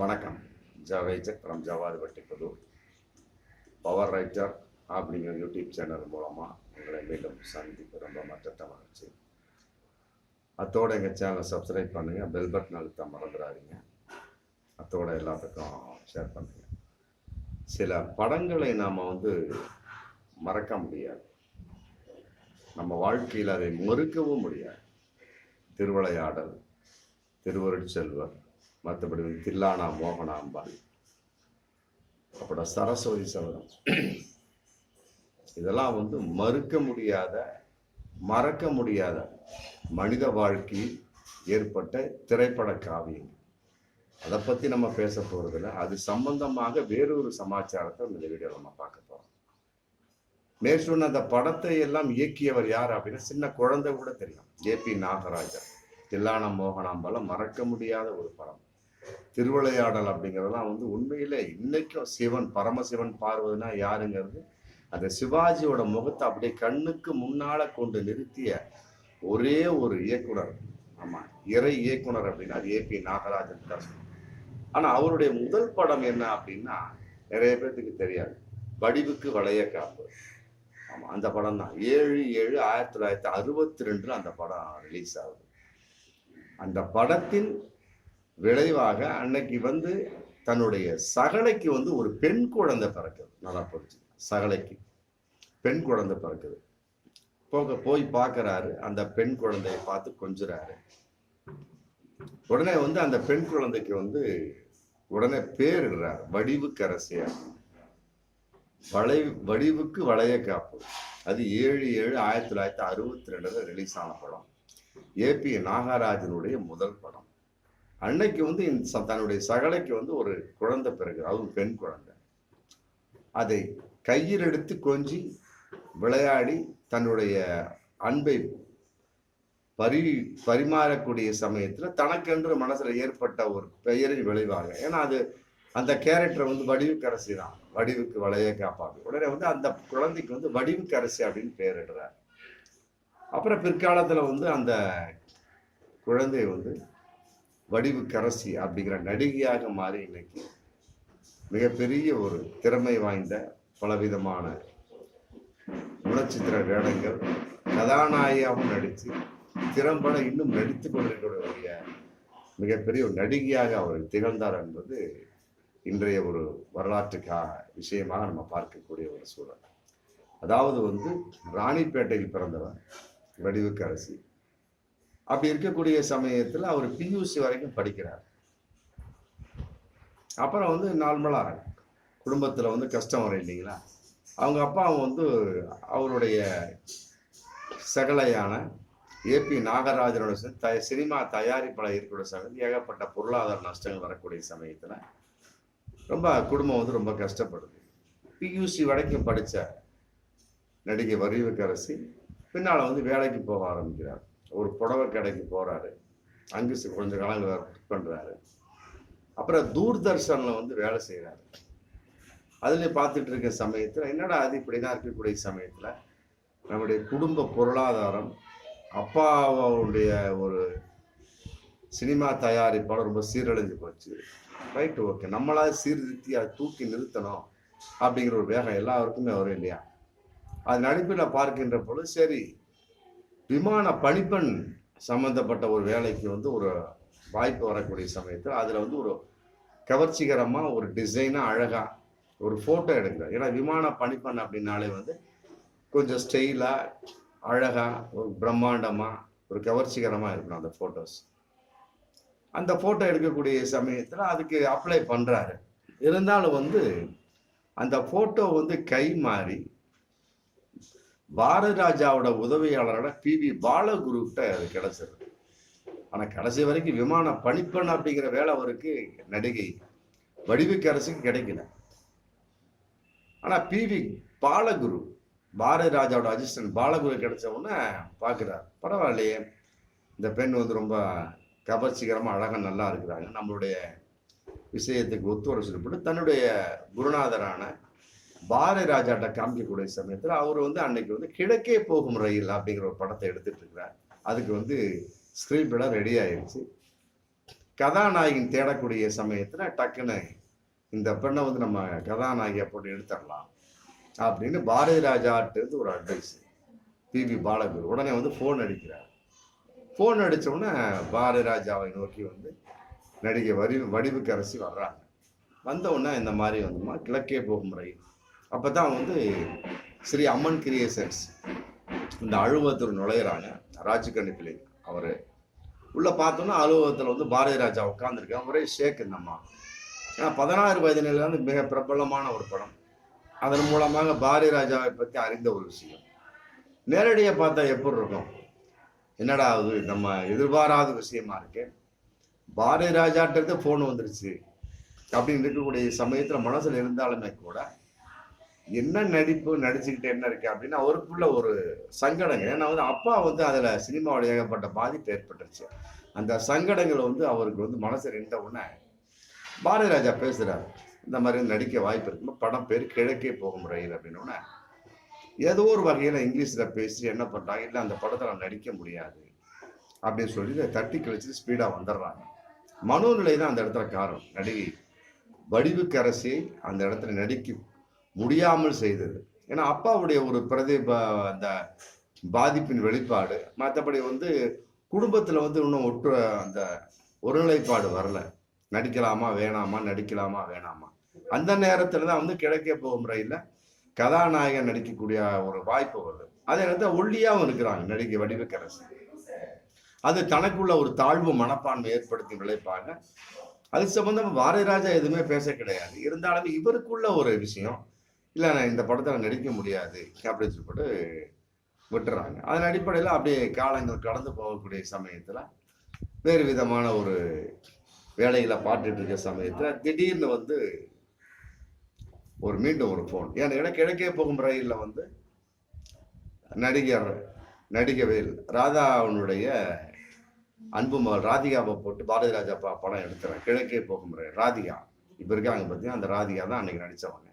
வணக்கம். ஜவேஜக் from Javadhu Vattipudur power writer அப்படிங்கிற YouTube channel மூலமாக உங்களை மீண்டும் சந்திப்பு ரொம்ப மற்றத்தை மகிழ்ச்சி. அத்தோட எங்கள் சேனலை சப்ஸ்கிரைப் பண்ணுங்கள் பெல் பட்டன் அழுத்த மறந்துடாதீங்க. அத்தோட எல்லாத்துக்கும் ஷேர் பண்ணுங்கள் சில படங்களை நாம் வந்து மறக்க முடியாது. நம்ம வாழ்க்கையில் அதை மறுக்கவும் முடியாது. திருவிளையாடல் திருவருட்செல்வர் மற்றபடி வந்து தில்லானா மோகனாம்பாள் அப்புறம் சரஸ்வதி சபதம் இதெல்லாம் வந்து மறுக்க முடியாத மறக்க முடியாத மனித வாழ்க்கையில் ஏற்பட்ட திரைப்பட காவியங்கள். அதை பற்றி நம்ம பேச போகிறதில்ல அது சம்பந்தமாக வேறொரு சமாச்சாரத்தை இந்த வீடியோ நம்ம பார்க்க போகிறோம் நேற்று அந்த படத்தை எல்லாம் இயக்கியவர் யார் அப்படின்னா சின்ன குழந்தை கூட தெரியும். ஜே பி நாகராஜா தில்லான மோகனாம்பலம் மறக்க முடியாத ஒரு படம். திருவிளையாடல் அப்படிங்கிறதெல்லாம் வந்து உண்மையில இன்னைக்கும் சிவன் பரமசிவன் பார்வதுனா யாருங்கிறது அந்த சிவாஜியோட முகத்தை அப்படியே கண்ணுக்கு முன்னால கொண்டு நிறுத்திய ஒரே ஒரு இயக்குனர். ஆமா இறை இயக்குனர் அப்படின்னா அது பி நாகராஜன் தான். ஆனா அவருடைய முதல் படம் என்ன அப்படின்னா நிறைய பேர்த்துக்கு தெரியாது. வடிவுக்கு வளைய காப்பு. ஆமா அந்த படம் தான். ஏழு ஏழு ஆயிரத்தி தொள்ளாயிரத்தி அறுபத்தி ரெண்டுல அந்த படம் ரிலீஸ் ஆகுது. அந்த படத்தின் விளைவாக அன்னைக்கு வந்து தன்னுடைய சகலைக்கு வந்து ஒரு பெண் குழந்தை பிறக்குது. நல்லா போச்சு சகலைக்கு பெண் குழந்தை பிறக்குது. போக போய் பார்க்கறாரு. அந்த பெண் குழந்தையை பார்த்து கொஞ்சுறாரு. உடனே வந்து அந்த பெண் குழந்தைக்கு வந்து உடனே பேரிடுறார். வடிவுக்கரசியார் வளை வடிவுக்கு வளைய காப்பு. அது ஏழு ஏழு ஆயிரத்தி தொள்ளாயிரத்தி அறுபத்தி ரெண்டுல ரிலீஸ் ஆன படம். ஏபி நாகராஜனுடைய முதல் படம். அன்னைக்கு வந்து இந்த தன்னுடைய சகலைக்கு வந்து ஒரு குழந்தை பிறகு அதுவும் பெண் குழந்தை. அதை கையில் எடுத்து கொஞ்சி விளையாடி தன்னுடைய அன்பை பரி பரிமாறக்கூடிய சமயத்தில் தனக்கென்று மனசில் ஏற்பட்ட ஒரு பெயரின் விளைவாக. ஏன்னா அது அந்த கேரக்டர் வந்து வடிவுக்கரசி தான். வடிவுக்கு வளைய காப்பாங்க உடனே வந்து அந்த குழந்தைக்கு வந்து வடிவுக்கரசி அப்படின்னு பெயரிடுறார் அப்புறம் பிற்காலத்தில் வந்து அந்த குழந்தை வந்து வடிவுக்கரசி அப்படிங்கிற நடிகையாக மாறி இன்னைக்கு மிகப்பெரிய ஒரு திறமை வாய்ந்த பலவிதமான குணச்சித்திர வேடங்கள் கதாநாயகியாகவும் நடித்து திறம்பட இன்னும் நடித்து கொண்டிருக்கக்கூடிய மிகப்பெரிய ஒரு நடிகையாக அவர் திகழ்ந்தார் என்பது இன்றைய ஒரு வரலாற்றுக்காக விஷயமாக நம்ம பார்க்கக்கூடிய ஒரு சூழல். அதாவது வந்து ராணிப்பேட்டையில் பிறந்தவர் வடிவுக்கரசி. அப்படி இருக்கக்கூடிய சமயத்தில் அவர் பியூசி வரைக்கும் படிக்கிறார். அப்புறம் வந்து நார்மலாக குடும்பத்தில் வந்து கஷ்டம் வரும் இல்லைங்களா? அவங்க அப்பா வந்து அவருடைய சகலையான ஏபி நாகராஜனோட சேர்ந்து சினிமா தயாரிப்பாளர் இருக்கக்கூடிய சமயத்தில் ஏகப்பட்ட பொருளாதார நஷ்டங்கள் வரக்கூடிய சமயத்தில் ரொம்ப குடும்பம் வந்து ரொம்ப கஷ்டப்படுது. பியூசி வரைக்கும் படித்த நடிகை வரிவுக்கரசி பின்னால் வந்து வேலைக்கு போக ஆரம்பிக்கிறார். ஒரு புடவை கடைக்கு போகிறாரு அங்கு கொஞ்சம் கொஞ்ச காலம் ஒர்க் பண்ணுறாரு அப்புறம் தூர்தர்ஷனில் வந்து வேலை செய்கிறாரு அதில் பார்த்துட்டு இருக்க சமயத்தில் என்னடா அது இப்படி தான் இருக்கக்கூடிய சமயத்தில் நம்முடைய குடும்ப பொருளாதாரம் அப்பாவுடைய ஒரு சினிமா தயாரிப்பாளர் ரொம்ப சீரழிஞ்சு போச்சு. Right okay. நம்மளா சீர்திருத்தி அதை தூக்கி நிறுத்தணும் அப்படிங்கிற ஒரு வேகம் எல்லாருக்குமே வரும் இல்லையா? அது நடிப்பில் பார்க்கின்ற பொழுது சரி விமான பணிப்பெண் சம்பந்தப்பட்ட ஒரு வேலைக்கு வந்து ஒரு வாய்ப்பு வரக்கூடிய சமயத்தில் அதில் வந்து ஒரு கவர்ச்சிகரமாக ஒரு டிசைனாக அழகாக ஒரு ஃபோட்டோ எடுக்கிறார் ஏன்னா விமான பணிப்பெண் அப்படின்னாலே வந்து கொஞ்சம் ஸ்டைலாக அழகாக ஒரு பிரம்மாண்டமாக ஒரு கவர்ச்சிகரமாக இருக்கணும் அந்த ஃபோட்டோஸ் அந்த ஃபோட்டோ எடுக்கக்கூடிய சமயத்தில் அதுக்கு அப்ளை பண்ணுறாரு இருந்தாலும் வந்து அந்த ஃபோட்டோ வந்து கை மாறி பாரதி ராஜாவோட உதவியாளரோட பி வி பாலகுருக்கிட்ட அது கிடைச்சிருக்கு ஆனால் கடைசி வரைக்கும் விமான பணிப்பெண் அப்படிங்கிற வேலை அவருக்கு நடிகை வடிவுக்கு அரசுக்கு கிடைக்கல. ஆனால் பி வி பாலகுரு பாரதி ராஜாவோட அசிஸ்டன்ட் பாலகுரு கிடைச்ச உடனே பார்க்குறார் பரவாயில்லையே இந்த பெண் வந்து ரொம்ப கவர்ச்சிகரமாக அழகாக நல்லா இருக்கிறாங்க. நம்மளுடைய விஷயத்துக்கு ஒத்து வர தன்னுடைய குருநாதரான பாரதி ராஜாட்ட காமிக்கக்கூடிய சமயத்தில் அவர் வந்து அன்னைக்கு வந்து கிழக்கே போகும் ரயில் அப்படிங்கிற ஒரு படத்தை எடுத்துட்டு இருக்கிறார் அதுக்கு வந்து ஸ்க்ரீன் பிளாக ரெடி ஆயிடுச்சு கதாநாயகன் தேடக்கூடிய சமயத்தில் டக்குன்னு இந்த பெண்ணை வந்து நம்ம கதாநாயகியை போட்டு எடுத்துடலாம் அப்படின்னு பாரதி ராஜாட்டு ஒரு அட்வைஸ் பிபி பாலகுரு உடனே வந்து ஃபோன் அடிக்கிறார். ஃபோன் அடித்தோடனே பாரதி ராஜாவை நோக்கி வந்து நடிகை வடிவு வடிவுக்கரசி வர்றாங்க. வந்தவுடனே இந்த மாதிரி வந்துமா கிழக்கே போகும் ரயில். அப்போ தான் வந்து ஸ்ரீ அம்மன் கிரியேஷன்ஸ் இந்த அலுவலகத்தில் நுழையிறாங்க ராஜ்கண்ணி பிள்ளை அவர். உள்ளே பார்த்தோன்னா அலுவலகத்தில் வந்து பாரதி ராஜா உட்காந்துருக்காங்க ஒரே ஷேக் இந்தம்மா ஏன்னா பதினாறு வயதினிலிருந்து மிக பிரபலமான ஒரு படம். அதன் மூலமாக பாரதி ராஜாவை பற்றி அறிந்த ஒரு விஷயம். நேரடியாக பார்த்தா எப்படி இருக்கும்? என்னடா அது நம்ம எதிர்பாராத விஷயமா இருக்கு? பாரதி ராஜாட்டது ஃபோன் வந்துருச்சு. அப்படின்னு இருக்கக்கூடிய சமயத்தில் மனசில் இருந்தாலுமே கூட என்ன நடிப்பு நடிச்சுக்கிட்டு என்ன இருக்கு அப்படின்னு அவருக்குள்ள ஒரு சங்கடங்கள் ஏன்னா வந்து அப்பா வந்து அதில் சினிமாவோட ஏகப்பட்ட பாதிப்பு ஏற்பட்டுருச்சு. அந்த சங்கடங்கள் வந்து அவருக்கு வந்து மனசு நின்ற உடனே பாரதிராஜா பேசுறாரு. இந்த மாதிரி நடிக்க வாய்ப்பு இருக்கும்போது படம் பேர் கிழக்கே போகும் ரயில் அப்படின்னு ஏதோ ஒரு வகையில் இங்கிலீஷில் பேசி என்ன பண்றாங்க? இல்லை அந்த படத்தில் நடிக்க முடியாது அப்படின்னு சொல்லி இதை தட்டி கழிச்சு ஸ்பீடாக வந்துடுறாங்க. மனோநிலை தான் அந்த இடத்துல காரணம். நடிகை வடிவுக்கரசியை அந்த இடத்துல நடிக்க முடியாமல் செய்தது. ஏன்னா அப்பாவுடைய ஒரு பிரதி அந்த பாதிப்பின் வெளிப்பாடு மற்றபடி வந்து குடும்பத்தில் வந்து இன்னும் ஒற்று அந்த ஒருநிலைப்பாடு வரல. நடிக்கலாமா வேணாமா நடிக்கலாமா வேணாமா. அந்த நேரத்தில் தான் வந்து கிடைக்க போகும் ரயிலில் கதாநாயகன் நடிக்கக்கூடிய ஒரு வாய்ப்பு வருது. அதே நேரத்தில் ஒல்லியாகவும் இருக்கிறாங்க நடிகை வடிவக்கரசு அது தனக்குள்ள ஒரு தாழ்வு மனப்பான்மை ஏற்படுத்தி விளைப்பாங்க அது சம்பந்தம் பாரதிராஜா எதுவுமே பேச கிடையாது. இருந்தாலும் இவருக்குள்ள ஒரு விஷயம் இல்லை நான் இந்த படத்தில் நடிக்க முடியாது. அப்படின்னு சொல்லிட்டு விட்டுறாங்க. அதன் அடிப்படையில் அப்படியே காலங்கள் கடந்து போகக்கூடிய சமயத்தில் வேறு விதமான ஒரு வேலையில் பாட்டுட்டு இருக்க சமயத்தில் திடீர்னு வந்து ஒரு மீண்டும் ஒரு ஃபோன் ஏன்னா இடம் கிழக்கே போகும் ரயிலில் வந்து நடிகர் நடிகவேல் ராதாவுடைய அன்பு மகள் ராதிகாவை போட்டு பாரதி ராஜா பா படம் எடுத்துறேன். கிழக்கே போகும் ரயில். ராதிகா. இப்போ இருக்காங்க பார்த்தீங்கன்னா அந்த ராதிகா தான் அன்னைக்கு நடித்தவங்க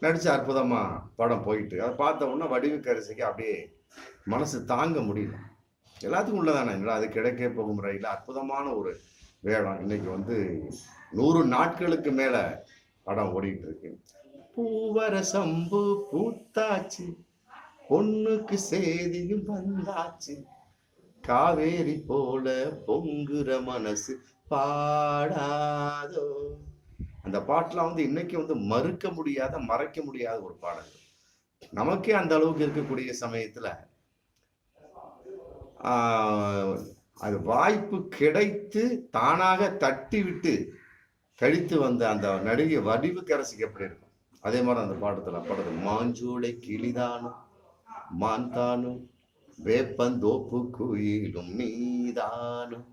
நடிச்சு அற்புதமா படம் போயிட்டு அதை பார்த்த உடனே வடிவுக்கரசிக்கு அப்படியே மனசு தாங்க முடியல. எல்லாத்துக்கும் உள்ளதானே? அது கிடைக்க போகும் ரயில்? அற்புதமான ஒரு வேடம். இன்னைக்கு வந்து நூறு நாட்களுக்கு மேல படம் ஓடிட்டு இருக்கு பூவர சம்பு பூத்தாச்சு. பொண்ணுக்கு செய்தியும் வந்தாச்சு. காவேரி போல பொங்குற மனசு பாடாதோ? அந்த பாட்டெலாம் வந்து இன்னைக்கு வந்து மறுக்க முடியாத மறைக்க முடியாத ஒரு பாடல் நமக்கே அந்த அளவுக்கு இருக்கக்கூடிய சமயத்தில் அது வாய்ப்பு கிடைத்து தானாக தட்டி விட்டு கழித்து வந்த அந்த நடிகை வடிவுக்கரசிக்கு எப்படி இருக்கும்? அதே மாதிரி அந்த பாடத்தில் பாடுது மாஞ்சூளை கிளிதானும் மான்தானும் வேப்பந்தோப்பு குயிலும் நீதானும்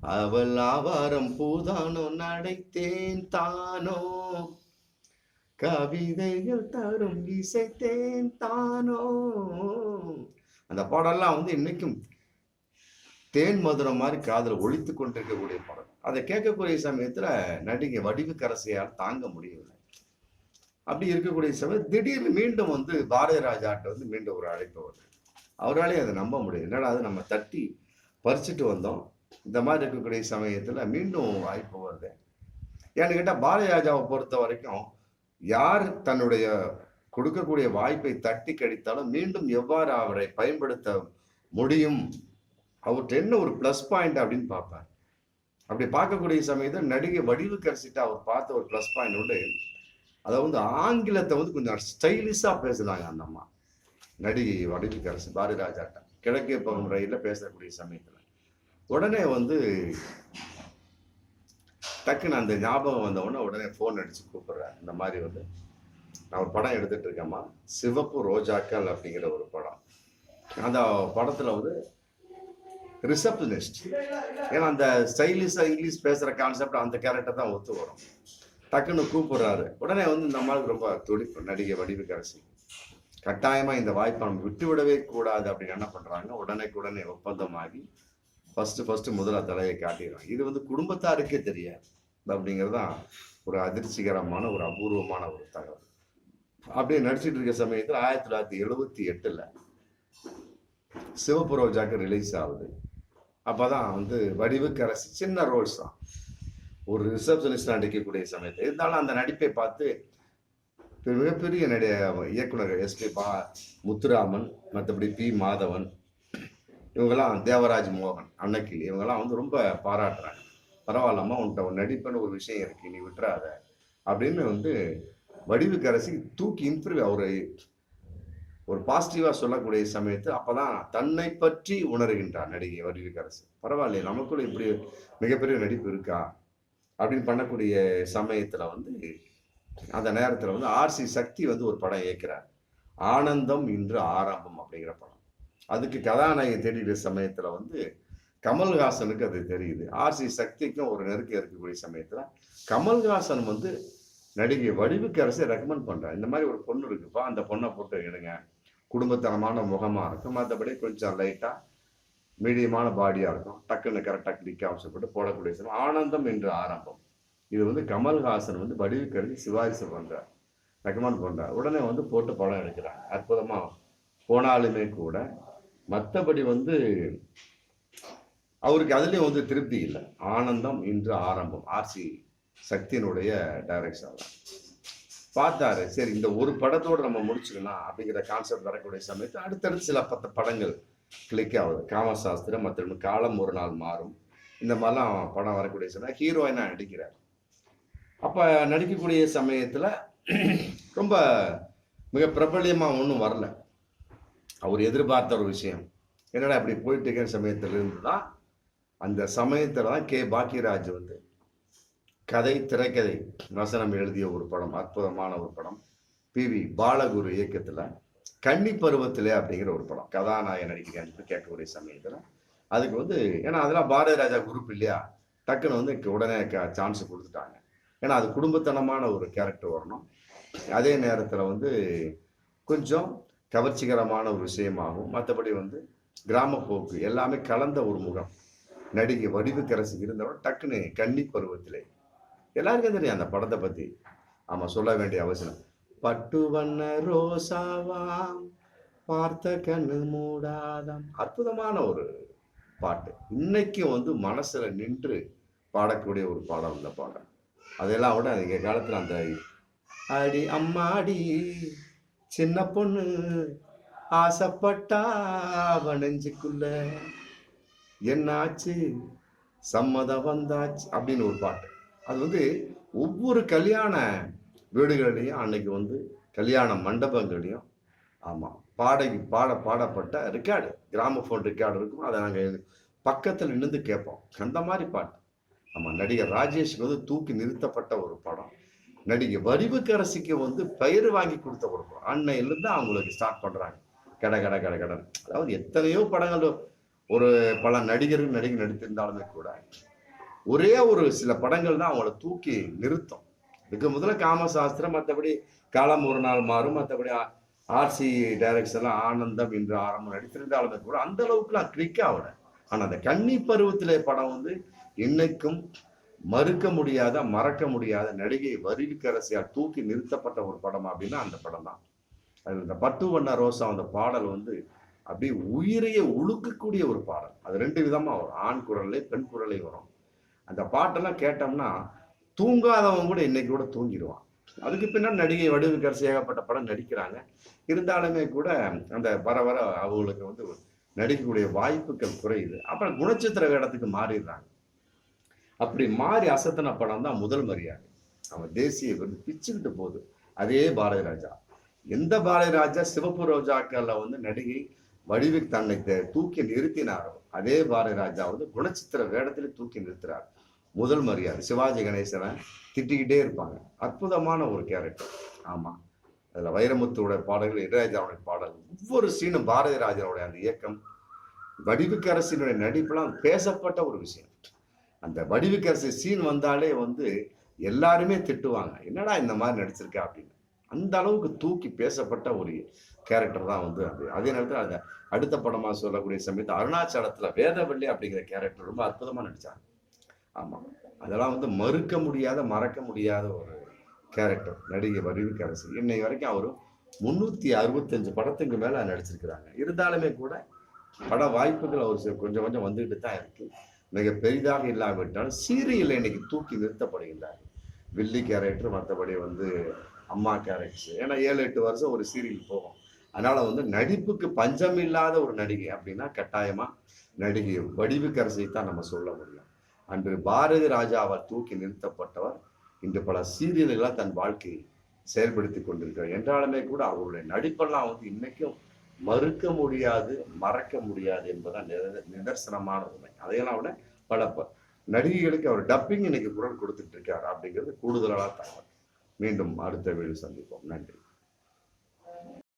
அவள் ஆவாரம் பூதானோ நடைத்தேன் தானோ? கவிதைகள் தரும் இசைத்தேன் தானோ? அந்த பாடல்லாம் வந்து இன்னைக்கும் தேன் மதுரம் மாதிரி காதில் ஒழித்து கொண்டிருக்கக்கூடிய பாடல். அதை கேட்கக்கூடிய சமயத்துல நடிகை வடிவுக்கரசையால் தாங்க முடியவில்லை. அப்படி இருக்கக்கூடிய சமயம் திடீர்னு மீண்டும் வந்து பாரதி ராஜாட்ட வந்து மீண்டும் ஒரு அழைப்பு வருது. அவராலே அதை நம்ப முடியும் என்னடா அது நம்ம தட்டி பறிச்சுட்டு வந்தோம். இந்த மாதிரி இருக்கக்கூடிய சமயத்துல மீண்டும் வாய்ப்பு வருது. ஏன்னு கேட்டால் பாரதி ராஜாவை பொறுத்த வரைக்கும் யார் தன்னுடைய கொடுக்கக்கூடிய வாய்ப்பை தட்டி கழித்தாலும் மீண்டும் எவ்வாறு அவரை பயன்படுத்த முடியும்? அவர்கிட்ட என்ன ஒரு ப்ளஸ் பாயிண்ட் அப்படின்னு பார்ப்பார். அப்படி பார்க்கக்கூடிய சமயத்தில் நடிகை வடிவுக்கரசிட்டு அவர் பார்த்த ஒரு ப்ளஸ் பாயிண்ட் உண்டு. அதை வந்து ஆங்கிலத்தை வந்து கொஞ்சம் ஸ்டைலிஷாக பேசுனாங்க அந்த அம்மா. நடிகை வடிவு கரசு பாரதிராஜாட்டம் கிழக்கே போகும் ரயிலில் பேசக்கூடிய சமயத்தில். உடனே வந்து டக்குன்னு அந்த ஞாபகம் வந்தவுடனே உடனே ஃபோன் அடித்து கூப்பிட்றேன். இந்த மாதிரி வந்து. நான் ஒரு படம் எடுத்துகிட்டு இருக்கேம்மா. சிவப்பு ரோஜாக்கள் அப்படிங்கிற ஒரு படம். அந்த படத்தில் வந்து ரிசப்ஷனிஸ்ட் ஏன்னா அந்த ஸ்டைலிஷாக இங்கிலீஷ் பேசுகிற கான்செப்ட் அந்த கேரக்டர் தான் ஒத்து வரும். டக்குன்னு கூப்பிடுறாரு. உடனே வந்து இந்த மாதிரி ரொம்ப துடிப்பு நடிகை வடிவுக்கரசி கட்டாயமாக இந்த வாய்ப்பை நம்ம விட்டு விடவே கூடாது அப்படின்னு என்ன பண்ணுறாங்க உடனே உடனே ஒப்பந்தமாகி ஃபஸ்ட்டு ஃபஸ்ட்டு முதல்ல தலையை காட்டிடுறான் இது வந்து குடும்பத்தாருக்கே தெரியாது. அப்படிங்கிறது தான் ஒரு அதிர்ச்சிகரமான ஒரு அபூர்வமான ஒரு தகவல். அப்படியே நடிச்சிட்டு இருக்க சமயத்தில் ஆயிரத்தி தொள்ளாயிரத்தி எழுபத்தி எட்டில் சிவப்பு ரோஜாக்கு ரிலீஸ் ஆகுது. அப்போ தான் வந்து வடிவுக்கரசி சின்ன ரோல்ஸ் தான். ஒரு ரிசப்ஷனிஸ்டாக நடிக்கக்கூடிய சமயத்தில். இருந்தாலும் அந்த நடிப்பை பார்த்து மிகப்பெரிய நடிகை இயக்குனர் எஸ்பி பா முத்துராமன் மற்றபடி பி மாதவன் இவங்கெல்லாம் தேவராஜ் மோகன் அன்னக்கிளி இவங்கெல்லாம் வந்து ரொம்ப பாராட்டுறாங்க. பரவாயில்லம்மா உன்கிட்ட ஒரு நடிப்புன்னு ஒரு விஷயம் இருக்கு நீ விட்டுறாத. அப்படின்னு வந்து வடிவுக்கரசி தூக்கி இம்ப்ரூவ் அவரை ஒரு பாசிட்டிவாக சொல்லக்கூடிய சமயத்து அப்பதான் தன்னை பற்றி உணர்கின்றார் நடிகை வடிவுக்கரசு. பரவாயில்லையே நமக்குள்ள இப்படி மிகப்பெரிய நடிப்பு இருக்கா? அப்படின்னு பண்ணக்கூடிய சமயத்தில் வந்து அந்த நேரத்தில் வந்து ஆர்சி சக்தி வந்து ஒரு படம் இயக்கிறார். ஆனந்தம் இன்று ஆரம்பம் அப்படிங்கிற படம். அதுக்கு கதாநாயகி தேடிக்கிற சமயத்தில் வந்து கமல்ஹாசனுக்கு அது தெரியுது. ஆர்சி சக்திக்கும் ஒரு நெருக்கம் இருக்கக்கூடிய சமயத்தில் கமல்ஹாசன் வந்து நடிகை வடிவுக்கரசை ரெக்கமெண்ட் பண்றார். இந்த மாதிரி ஒரு பொண்ணு இருக்குப்பா அந்த பொண்ணை போட்டு எடுங்க. குடும்பத்தனமான முகமாக இருக்கும். மற்றபடி கொஞ்சம் லைட்டாக மீடியமான பாடியாக இருக்கும். டக்குன்னு கரெக்டாக கிளிக் அவசரப்பட்டு போடக்கூடிய சமயம் ஆனந்தம் என்று ஆரம்பம். இது வந்து கமல்ஹாசன் வந்து வடிவுக்கரசி சிவாஜி பண்ணுறார் ரெக்கமெண்ட் பண்ணுறார் உடனே வந்து போட்டு படம் எடுக்கிறாங்க. அற்புதமாக போனாலுமே கூட மற்றபடி வந்து அவருக்கு அதுலேயும் வந்து திருப்தி இல்லை. ஆனந்தம் இன்று ஆரம்பம். ஆர்சி சக்தியினுடைய டைரக்ஷன் தான். பார்த்தாரு சரி இந்த ஒரு படத்தோடு நம்ம முடிச்சுக்கலாம் அப்படிங்கிற கான்செப்ட் வரக்கூடிய சமயத்தில் அடுத்தடுத்து சில பத்து படங்கள் கிளிக் ஆகுது. காமசாஸ்திரம் மற்ற காலம் ஒரு நாள் மாறும். இந்த மாதிரிலாம் படம் வரக்கூடிய சமயம் ஹீரோயினாக நடிக்கிறார். அப்போ நடிக்கக்கூடிய சமயத்தில் ரொம்ப மிக பிரபலியமாக ஒன்றும் வரல. அவர் எதிர்பார்த்த ஒரு விஷயம். என்னடா இப்படி போயிட்டு இருக்கிற சமயத்தில் இருந்து தான் அந்த சமயத்துல தான் கே. பாக்கியராஜ் வந்து கதை திரைக்கதை வசனம் எழுதிய ஒரு படம் அற்புதமான ஒரு படம். பி. வி. பாலகுரு இயக்கத்துல கன்னி பருவத்திலே அப்படிங்கிற ஒரு படம். கதாநாயகன் நடிக்கிறேன் கேட்கக்கூடிய சமயத்துல. அதுக்கு வந்து ஏன்னா அதெல்லாம் பாரதி ராஜா குரூப் இல்லையா? டக்குன்னு வந்து உடனே சான்ஸ் கொடுத்துட்டாங்க. ஏன்னா அது குடும்பத்தனமான ஒரு கேரக்டர் வரணும். அதே நேரத்துல வந்து கொஞ்சம் கவர்ச்சிகரமான ஒரு விஷயமாகும் மற்றபடி வந்து கிராம போக்கு எல்லாமே கலந்த ஒரு முகம். நடிகை வடிவுக்கரசி இருந்தவரை டக்குன்னு கன்னி பருவத்திலே. எல்லாருக்கும் தெரியும் அந்த படத்தை பத்தி. ஆமா சொல்ல வேண்டிய அவசியம். பட்டு வண்ண ரோசாவாம் பார்த்த கண்ணு மூடாதாம். அற்புதமான ஒரு பாட்டு. இன்னைக்கும் வந்து மனசுல நின்று பாடக்கூடிய ஒரு பாடம் இந்த பாடம் அதெல்லாம் விட எங்கள் காலத்துல அந்த அடி அம்மாடி சின்ன பொண்ணு ஆசைப்பட்டா அவ நெஞ்சுக்குள்ள என்னாச்சு? சம்மதம் வந்தாச்சு அப்படின்னு ஒரு பாட்டு. அது வந்து ஒவ்வொரு கல்யாண வீடுகள்லையும் அன்னைக்கு வந்து கல்யாண மண்டபங்களையும் ஆமாம் பாடகி பாட பாடப்பட்ட ரெக்கார்டு கிராமஃபோன் ரெக்கார்டு இருக்கும். அதை நாங்கள் பக்கத்தில் நின்று கேட்போம். அந்த மாதிரி பாட்டு. ஆமாம் நடிகர் ராஜேஷ் வந்து தூக்கி நிறுத்தப்பட்ட ஒரு படம். நடிகை வடிவுக்கரசிக்கு வந்து பெயர் வாங்கி கொடுத்த கொடுப்போம் அன்னையிலிருந்து அவங்களுக்கு ஸ்டார்ட் பண்ணுறாங்க கட கட கட கடன் அதாவது எத்தனையோ படங்கள் ஒரு பல நடிகர்கள் நடிகை நடித்திருந்தாலுமே கூட ஒரே ஒரு சில படங்கள் தான் அவங்கள தூக்கி நிறுத்தும். இதுக்கு முதல்ல காமசாஸ்திரம் மற்றபடி காலம் ஒரு நாள் மாறும். மற்றபடி ஆர்சி டைரக்ஷன்லாம் ஆனந்தம் என்று ஆரம்பம் நடித்திருந்தாலுமே கூட அந்த அளவுக்குலாம் கிளிக் ஆகல. ஆனால் அந்த கன்னி பருவத்திலே படம் வந்து இன்னைக்கும் மறுக்க முடியாத மறக்க முடியாத நடிகை வரிவிக்கரசியால் தூக்கி நிறுத்தப்பட்ட ஒரு படம் அப்படின்னா அந்த படம் தான் அது இந்த பட்டு வண்ண ரோசா அந்த பாடல் வந்து அப்படியே உயிரையே உழுக்கக்கூடிய ஒரு பாடல். அது ரெண்டு விதமா வரும். ஆண் குரல்லே பெண் குரலே வரும். அந்த பாட்டெல்லாம் கேட்டோம்னா தூங்காதவன் கூட இன்னைக்கு கூட தூங்கிடுவான். அதுக்கு பின்னால் நடிகை வடிவுக்கரசி ஏகப்பட்ட படம் நடிக்கிறாங்க. இருந்தாலுமே கூட அந்த வர வர அவங்களுக்கு வந்து நடிக்கக்கூடிய வாய்ப்புகள் குறையுது. அப்புறம் குணச்சித்திர வேடத்துக்கு மாறிடுறாங்க. அப்படி மாறி அசத்தின படம் தான் முதல் மரியாதை. அவன் தேசிய விருது பிச்சுக்கிட்டு போகுது. அதே பாரதி ராஜா எந்த பாரதி ராஜா சிவப்பு ரோஜாக்கள்ல வந்து நடிகை வடிவு தன்னை தே- தூக்கி நிறுத்தினாரோ அதே பாரதி ராஜா வந்து குணச்சித்திர வேடத்திலே தூக்கி நிறுத்துறார். முதல் மரியாதை. சிவாஜி கணேசனை திட்டிக்கிட்டே இருப்பாங்க. அற்புதமான ஒரு கேரக்டர் ஆமா. அதுல வைரமுத்துவோட பாடல்கள் இளையராஜாவுடைய பாடல் ஒவ்வொரு சீனும் பாரதி ராஜாவுடைய அந்த இயக்கம் வடிவுக்கரசினுடைய நடிப்புலாம் பேசப்பட்ட ஒரு விஷயம். அந்த வடிவுக்கரசி சீன் வந்தாலே வந்து எல்லாருமே திட்டுவாங்க. என்னடா இந்த மாதிரி நடிச்சிருக்க? அப்படின்னு. அந்த அளவுக்கு தூக்கி பேசப்பட்ட ஒரு கேரக்டர் தான் வந்து அது. அதே நேரத்தில் அந்த அடுத்த படமா சொல்லக்கூடிய சமயத்து அருணாச்சலத்துல வேதவள்ளி அப்படிங்கிற கேரக்டர் ரொம்ப அற்புதமாக நடிச்சாங்க. ஆமா. அதெல்லாம் வந்து மறுக்க முடியாத மறக்க முடியாத ஒரு கேரக்டர் நடிகை வடிவுக்கரசி. இன்னை வரைக்கும் அவரு முன்னூத்தி அறுபத்தஞ்சு படத்துக்கு மேல நடிச்சிருக்கிறாங்க. இருந்தாலுமே கூட பட வாய்ப்புகள் அவர் கொஞ்சம் கொஞ்சம் வந்துக்கிட்டு தான் இருக்கு. மிக பெரிதாக இல்லாவிட்டால் சீரியல் இன்னைக்கு தூக்கி நிறுத்தப்படுகின்றார். வில்லி கேரக்டர் மற்றபடி வந்து அம்மா கேரக்டர்ஸ். ஏன்னா ஏழு எட்டு வருஷம் ஒரு சீரியல் போகும். அதனால வந்து நடிப்புக்கு பஞ்சம் இல்லாத ஒரு நடிகை அப்படின்னா கட்டாயமா நடிகை வடிவுக்கரசை தான் நம்ம சொல்ல முடியும். அன்று பாரதி ராஜாவால் தூக்கி நிறுத்தப்பட்டவர். இன்று பல சீரியல்களாக தன் வாழ்க்கையை செயல்படுத்தி கொண்டிருக்கிறார். என்றாலுமே கூட அவருடைய நடிப்பெல்லாம் வந்து இன்னைக்கும் மறுக்க முடியாது மறக்க முடியாது என்பதான் நிதர்சனமான உண்மை. அதையெல்லாம் விட பல ப- நடிகைகளுக்கு அவர் டப்பிங் இன்னைக்கு குரல் கொடுத்துட்டு இருக்காரு அப்படிங்கிறது கூடுதலான தகவல். மீண்டும் அடுத்த வீடு சந்திப்போம். நன்றி.